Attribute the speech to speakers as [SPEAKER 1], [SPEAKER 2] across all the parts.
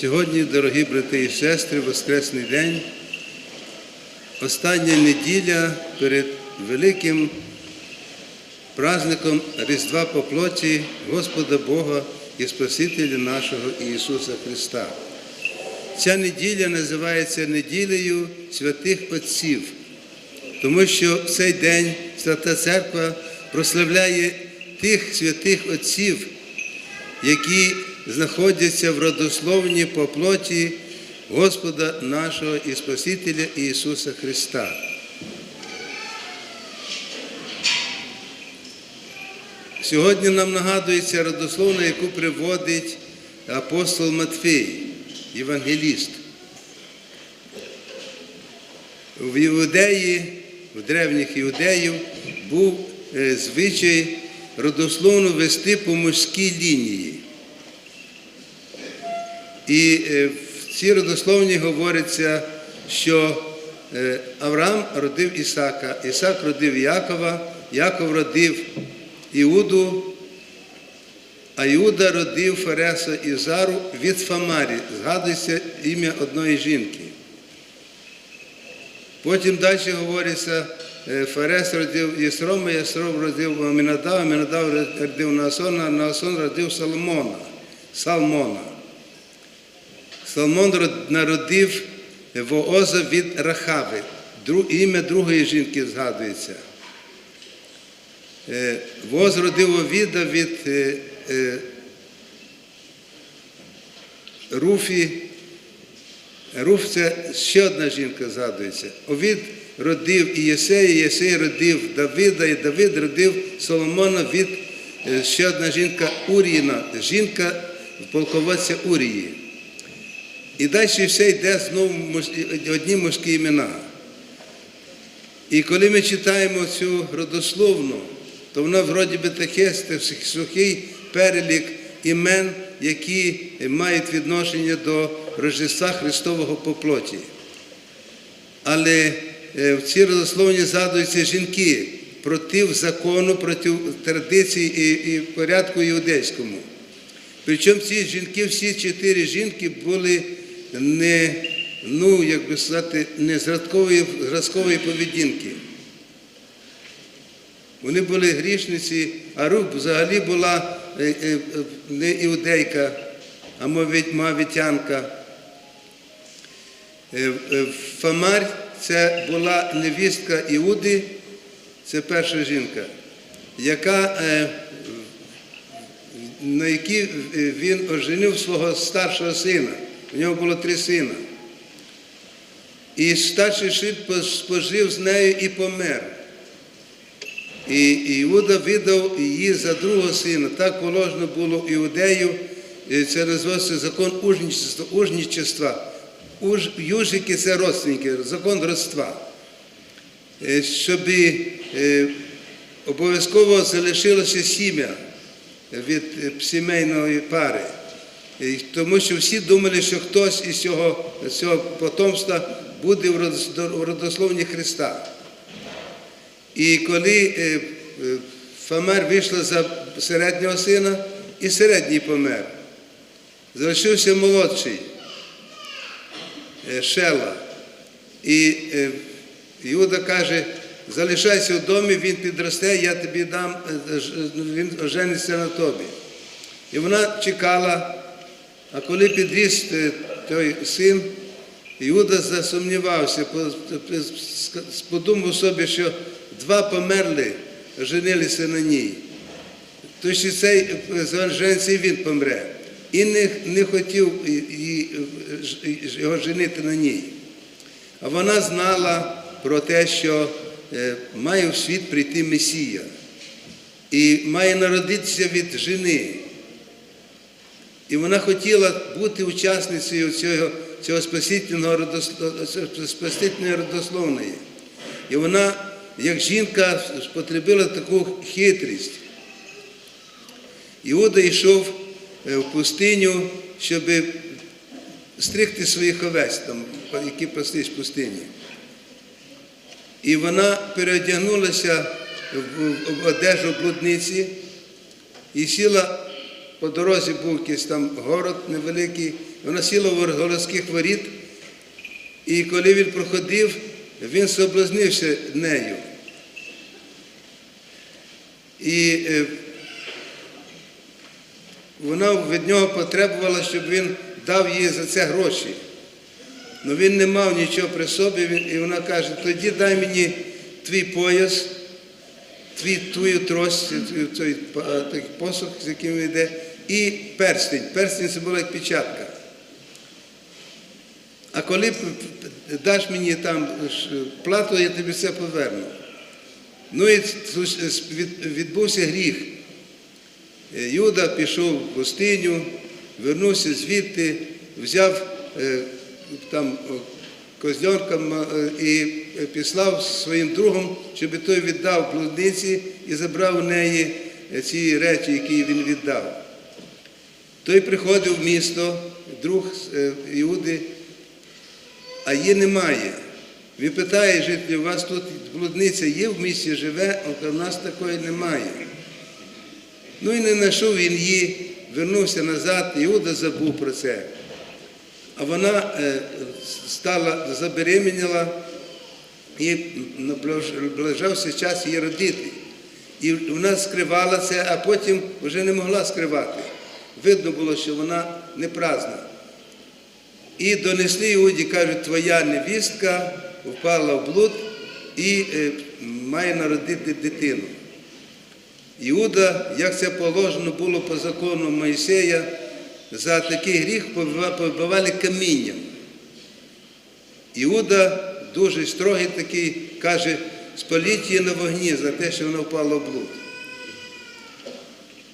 [SPEAKER 1] Сьогодні, дорогі брати і сестри, Воскресний день, остання неділя перед великим праздником Різдва по плоті Господа Бога і Спасителя нашого Ісуса Христа. Ця неділя називається неділею святих Отців, тому що в цей день Свята Церква прославляє тих святих Отців, які знаходяться в родословні по плоті Господа нашого і Спасителя Ісуса Христа. Сьогодні нам нагадується родословна, яку приводить апостол Матфей, євангеліст. В Іудеї, в древніх іудеїв, був е, звичай родословно вести по мужській лінії. І е, в цій родословні говориться, що е, Авраам родив Ісака, Ісак родив Якова, Яков родив Іуду, а Іуда родив Фареса і Зару від Фамарі. Згадується ім'я одної жінки. Потім далі говориться, е, Фарес родив Єсрома, Єсром родив Амінадав, Амінадав родив Наасона, Наасон родив Соломона, Салмона. Соломон народив Вооза від Рахави. Ім'я другої жінки згадується. Е, Воз родив Овіда від е, е, Руфі. Руф це ще одна жінка згадується. Овід родив і Єсея, Єсей родив Давида, і Давид родив Соломона від ще одна жінка Уріїна, жінка полководця Урії. І далі все йде знову одні мужські імена. І коли ми читаємо цю родословну, то вона вроді би таке сухий перелік імен, які мають відношення до Рождества Христового по плоті. Але е, в цій родословні згадуються жінки проти закону, проти традицій і, і порядку іудейському. Причому ці жінки, всі чотири жінки були не, ну, як би сказати, не зразкової, зразкової поведінки. Вони були грішниці, а Рух взагалі була е, е, не іудейка, а мавітянка. Е, Фамарь це була невістка Іуди, це перша жінка, яка, на якій він оженив свого старшого сина. У нього було три сина. І старший син спожив з нею і помер. І Іуда видав її за другого сина. Так положено було іудею. Це називається закон ужничества. ужничества. Уж, южики це родственники, закон родства. Е, Щоб е, обов'язково залишилося сім'я від е, сімейної пари. Тому що всі думали, що хтось із цього, цього потомства буде в родословні Христа. І коли е, е, Фомер вийшла за середнього сина, і середній помер. Залишився молодший е, Шела. І е, Іуда каже, залишайся в домі, він підросте, я тобі дам, е, він ожениться на тобі. І вона чекала, а коли підріс е, той син, Іуда засумнівався, подумав собі, що два померли, женилися на ній. То що цей женці він помре. І не, не хотів його женити на ній. А вона знала про те, що е, має в світ прийти Месія і має народитися від жени. І вона хотіла бути учасницею цього, цього спасительної родословної. І вона, як жінка, потребила таку хитрість. Іуда йшов е, в пустиню, щоб стригти своїх овець, там, які паслись в пустині. І вона переодягнулася в одежу блудниці і сіла по дорозі був якийсь там город невеликий, вона сіла в городських воріт, і коли він проходив, він соблазнився нею. І е, вона від нього потребувала, щоб він дав їй за це гроші. Але він не мав нічого при собі, і вона каже, тоді дай мені твій пояс, твій, твою трость, той посох, з яким він йде, і перстень. Перстень це була як печатка. А коли даш мені там плату, я тобі все поверну. Ну і відбувся гріх. Е, Юда пішов в пустиню, вернувся звідти, взяв е, там е, і е, післав своїм другом, щоб той віддав блудниці і забрав у неї е, ці речі, які він віддав. Той приходив в місто, друг е, Іуди, а її немає. Він питає жителів, у вас тут блудниця є в місті живе, а у нас такої немає. Ну і не знайшов він її, вернувся назад, Іуда забув про це. А вона е, стала, забеременіла і наближався час її родити. І вона скривала це, а потім вже не могла скривати. Видно було, що вона не праздна. І донесли Іуді, кажуть, твоя невістка впала в блуд і е, має народити дитину. Іуда, як це положено було по закону Моїсея, за такий гріх побивали камінням. Іуда дуже строгий такий, каже, спаліть її на вогні за те, що вона впала в блуд.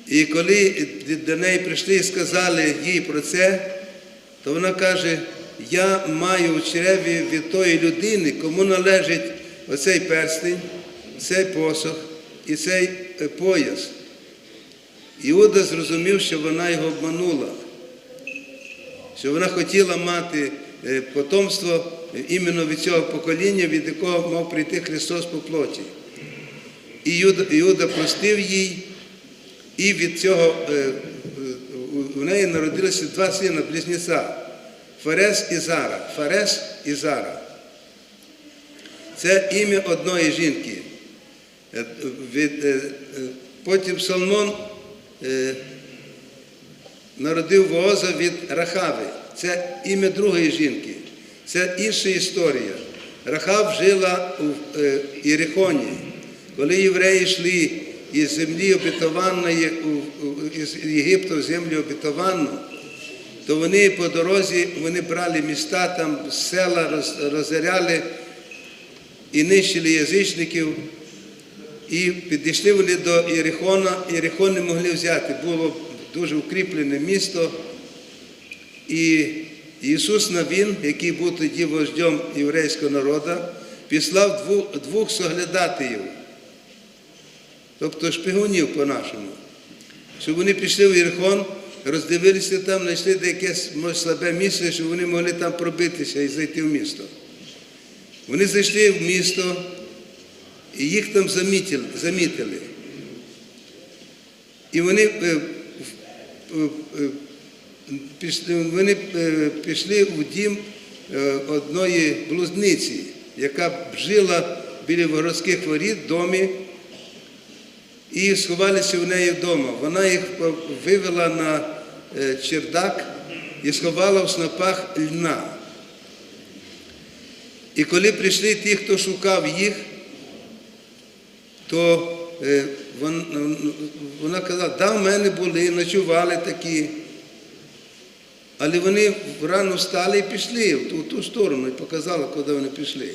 [SPEAKER 1] І коли до неї прийшли і сказали їй про це, то вона каже, я маю у чреві від тої людини, кому належить оцей перстень, цей посох і цей е, пояс. Іуда зрозумів, що вона його обманула, що вона хотіла мати е, потомство іменно від цього покоління, від якого мав прийти Христос по плоті. І Іуда простив їй, і від цього е, е, у- неї народилися два сина, близнеця Фарес і Зара. Фарес і Зара. Це ім'я одної жінки. Е, Потім Соломон народив Вооза від Рахави. Це ім'я другої жінки. Це інша історія. Рахав жила у е, Єрихоні. Коли євреї йшли із землі у- із Єгипту в землю обетованну, то вони по дорозі вони брали міста, там села роз- розоряли і нищили язичників. І підійшли вони до Єрихона, Єрихон не могли взяти, було дуже укріплене місто. І Ісус Навін, який був тоді вождем єврейського народу, післав двох, двох соглядатаїв, тобто шпигунів по-нашому, щоб вони пішли в Єрихон, роздивилися там, знайшли де якесь слабе місце, щоб вони могли там пробитися і зайти в місто. Вони зайшли в місто, і їх там замітили. І вони, е, е, вони е, пішли у дім одної блудниці, яка жила біля городських воріт в домі, і сховалися в неї вдома. Вона їх вивела на е, чердак і сховала в снопах льна. І коли прийшли ті, хто шукав їх, то е, вона казала, да, в мене були, ночували такі. Але вони рано встали і пішли в ту, в ту сторону і показали, куди вони пішли.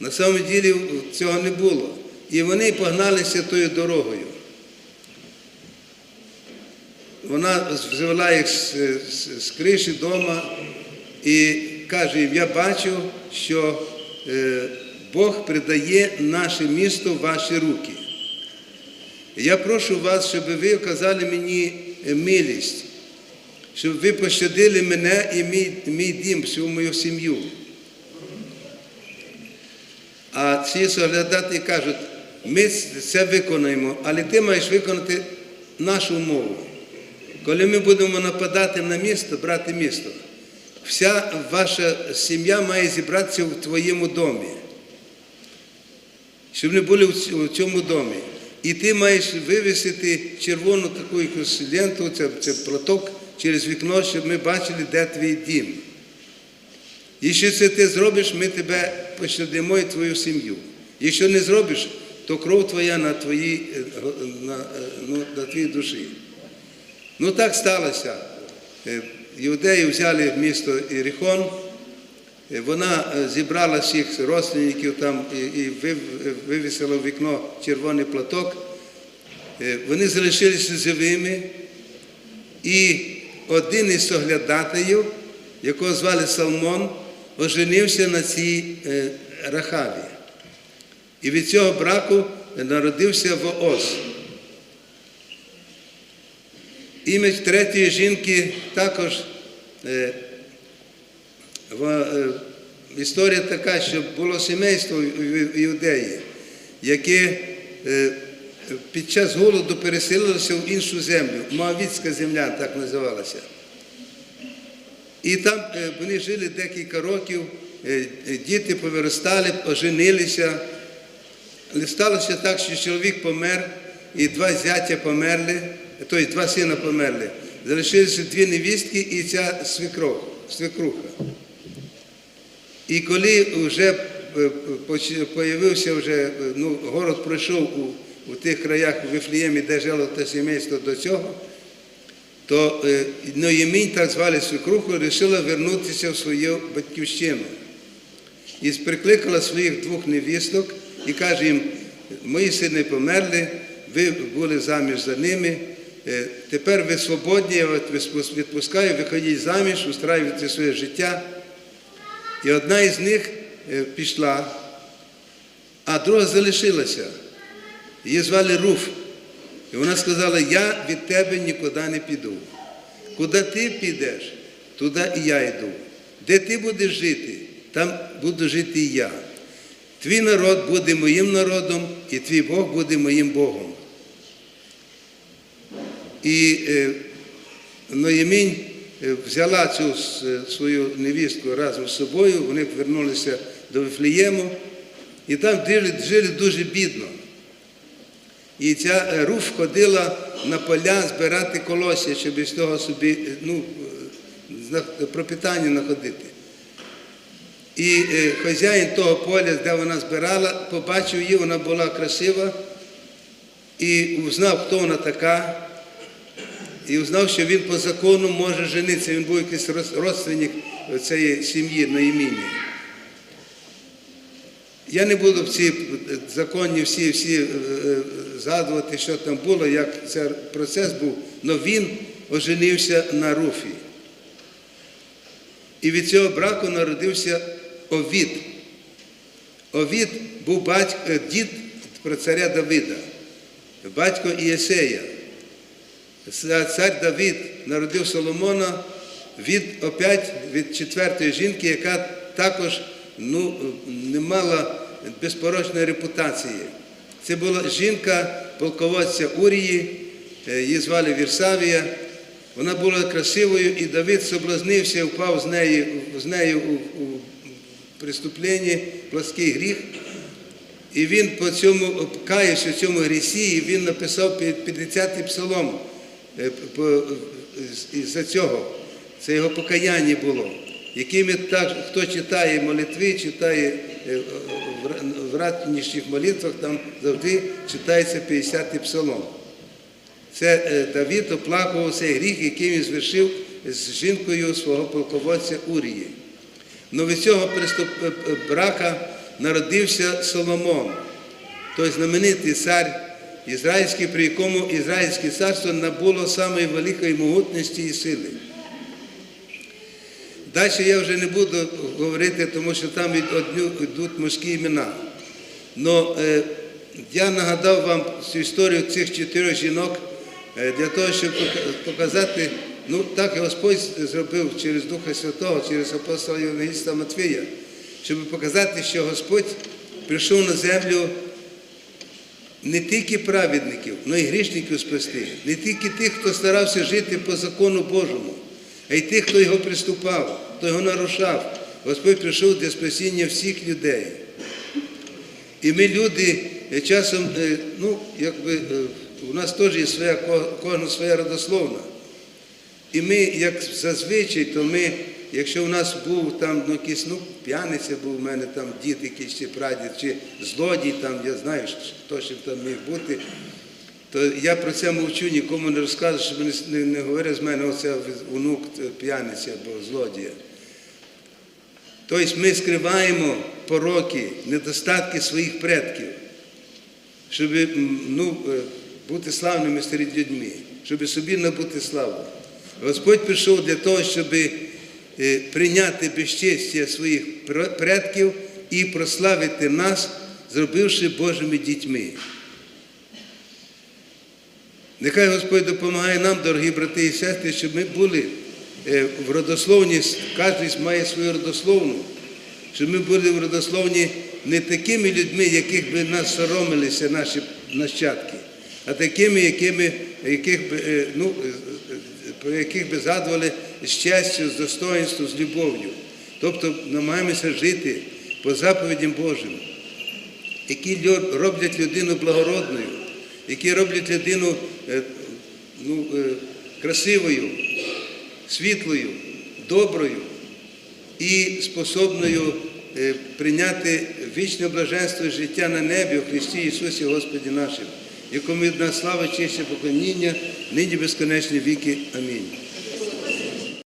[SPEAKER 1] На самом ділі цього не було. І вони погналися тою дорогою. Вона звела їх з, з, з криші вдома і каже їм, я бачу, що е, Бог придає наше місто в ваші руки. Я прошу вас, щоб ви оказали мені е, милість, щоб ви пощадили мене і мій, мій дім, всю мою сім'ю. А ці соглядати кажуть, ми це виконаємо, але ти маєш виконати нашу умову. коли ми будемо нападати на місто, брати місто, вся ваша сім'я має зібратися в твоєму домі, щоб не були в цьому домі. І ти маєш вивісити червону таку якусь ленту, це, це платок через вікно, щоб ми бачили, де твій дім. Якщо це ти зробиш, ми тебе пощадимо і твою сім'ю. Якщо не зробиш, то кров твоя на твоїй, е, на, е, ну, на твоїй душі. Ну так сталося. Е, Іудеї взяли місто Іріхон, Е, вона е, зібрала всіх родственників там і, е, вивісила в вікно червоний платок. Е, Вони залишилися живими, і один із соглядателів, якого звали Салмон, оженився на цій е, Рахаві. І від цього браку народився Вооз. Ім'я третьої жінки також е, в- е, історія така, що було сімейство в Іудеї, яке е, під час голоду переселилося в іншу землю. Моавітська земля так називалася. І там е, вони жили декілька років, е, діти повиростали, оженилися. Але сталося так, що чоловік помер, і два зятя померли, тобто два сина померли. Залишилися дві невістки і ця свекруха. І коли вже е, поч- появився вже, е, ну, город пройшов у, у тих краях у Вифлеємі, де жило те сімейство до цього, то е, Ноємінь, так звали свекруху, вирішила вернутися в свою батьківщину. І прикликала своїх двох невісток і каже їм, мої сини померли, ви були заміж за ними, е, тепер ви свободні, я вас відпускаю, виходіть заміж, устраюйте своє життя. І одна із них е, пішла, а друга залишилася. Її звали Руф. І вона сказала, я від тебе нікуди не піду. Куди ти підеш, туди і я йду. Де ти будеш жити, там буду жити і я. Твій народ буде моїм народом, і твій Бог буде моїм Богом. І е, Ноємінь е, взяла цю свою невістку разом з собою, вони повернулися до Вифлеєму, і там жили, дуже бідно. І ця е, Руф ходила на поля збирати колосся, щоб із того собі е, ну, е, пропитання знаходити. І е, хазяїн того поля, де вона збирала, побачив її, вона була красива, і узнав, хто вона така, і узнав, що він по закону може женитися, він був якийсь родственник цієї сім'ї на імені. Я не буду ці законні всі, всі е, згадувати, що там було, як цей процес був, але він оженився на Руфі. І від цього браку народився Овід. Овід був батько, дід про царя Давида, батько Ієсея. Цар Давид народив Соломона від опять від четвертої жінки, яка також ну, не мала безпорочної репутації. Це була жінка полководця Урії, е, її звали Вірсавія. Вона була красивою, і Давид соблазнився, впав з нею, з нею у, у преступленні, плоский гріх. І він по цьому каявся в цьому грісі, і він написав 50-й псалом е, по- з- із-за цього. Це його покаяння було, якими так, хто читає молитви, читає е, в ра- ратніших молитвах, там завжди читається 50-й псалом. Це е, Давид оплакував цей гріх, який він звершив з жінкою свого полководця Урії. Но від цього приступ е, е, брака народився Соломон, той знаменитий цар ізраїльський, при якому ізраїльське царство набуло самої великої могутності і сили. Далі я вже не буду говорити, тому що там йдуть мужські імена. Но е, я нагадав вам цю історію цих чотирьох жінок е, для того, щоб показати, ну так і Господь зробив через Духа Святого, через апостола Євангеліста Матвія, щоб показати, що Господь прийшов на землю не тільки праведників, але й грішників спасти, не тільки тих, хто старався жити по закону Божому, а й тих, хто його приступав, хто його нарушав. Господь прийшов для спасіння всіх людей. І ми люди е, часом, е, ну, якби е, у нас теж є своя, кожна своя родословна. І ми, як зазвичай, то ми, якщо у нас був там ну, якийсь, ну, п'яниця був у мене там дід якийсь чи прадід, чи злодій, там, я знаю, хто ще там міг бути, то я про це мовчу, нікому не розказую, щоб не, не, не говорять з мене, оце онук е, п'яниця або злодія. Тобто ми скриваємо пороки, недостатки своїх предків, щоб ну, е, бути славними серед людьми, щоб собі набути славу. Господь прийшов для того, щоб е, прийняти безчестя своїх предків і прославити нас, зробивши Божими дітьми. Нехай Господь допомагає нам, дорогі брати і сестри, щоб ми були е, в родословні, кожен має свою родословну, щоб ми були в родословні не такими людьми, яких би нас соромилися наші нащадки, а такими, якими, яких е, ну, про яких би згадували з честю, з достоинством, з любов'ю. Тобто намагаємося жити по заповідям Божим які роблять людину благородною, які роблять людину е, ну, е, красивою, світлою, доброю і способною е, прийняти вічне блаженство життя на небі у Христі Ісусі Господі нашим, якому від нас слава, честь і поклоніння, нині безконечні віки. Амінь.